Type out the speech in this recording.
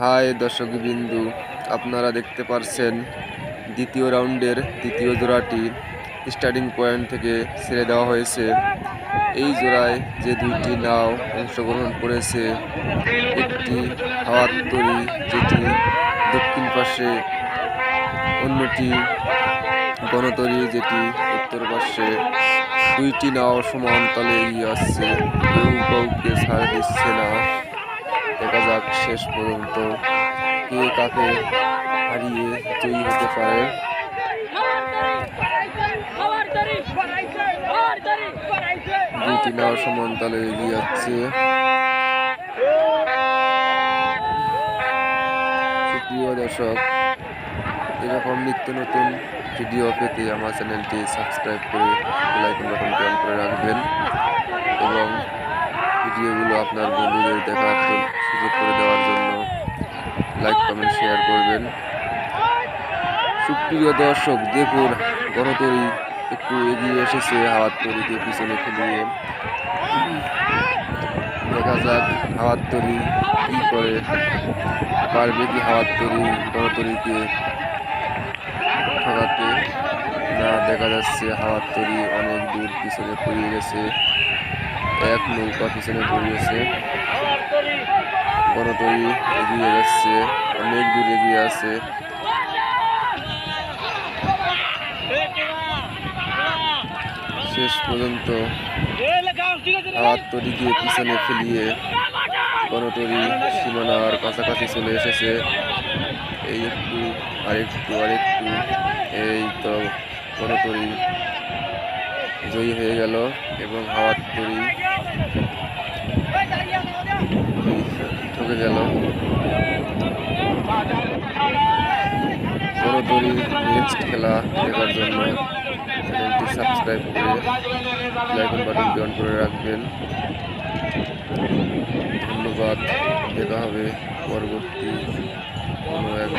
High দর্শক বিন্দু আপনারা দেখতে পারছেন দ্বিতীয় রাউন্ডের দ্বিতীয় জোড়াটি স্টার্টিং পয়েন্ট থেকে ছেড়ে দেওয়া হয়েছে। এই জোড়ায় যে দুইটি নাও অংশগ্রহণ করেছে, একটি হাওয়ার তরি যেটি দক্ষিণ পাশে অন্যটি গণতরি যেটি উত্তর পাশে দুইটি নাও সমান তলে এগিয়ে আসছে। কেউ কাউকে ছাড় দিচ্ছে না। যাক, শেষ পর্যন্ত কে কাকে হারিয়ে জয়ী হতে পারে। দুইটি নাও সমান এগিয়ে যাচ্ছে। সুপ্রিয় দর্শক, এরকম নিত্য নতুন ভিডিও পেতে আমার চ্যানেলটি সাবস্ক্রাইব করে লাইকন বাটনটি অন করে রাখবেন এবং ভিডিওগুলো আপনার বন্ধুদের দেখার সুযোগ করে দেওয়ার জন্য লাইক কমেন্ট শেয়ার করবেন। সুপ্রিয় দর্শক, দেখুন, গণতরি একটু এগিয়ে এসেছে হাওয়ার তরিকে পিছনে ফেলিয়ে দেখা যাক হাওয়ার তরি কী করে পারবে কি হাওয়ার তরি গণতরিকে ঠকাতে। না, দেখা যাচ্ছে হাওয়ার তরি অনেক দূর পিছনে পড়িয়ে গেছে। এক নৌকা পিছনে পড়িয়েছে গণতরি এগিয়ে যাচ্ছে, অনেক দূর এগিয়ে আছে। শেষ পর্যন্ত হাওয়ার তরিকে পিছনে ফেলিয়ে গণতরি সীমানার কাছাকাছি চলে এসেছে। এই একটু, আরেকটু আরেকটু, এই তো গণতরি জয়ী হয়ে গেল এবং হাওয়ার তরি ঠকে গেল। গণতরি নেক্সট খেলা দেখার জন্য সাবস্ক্রাইব করে লাইকন বাটনটি অন করে রাখবেন। ধন্যবাদ, দেখা হবে পরবর্তী কোনো এক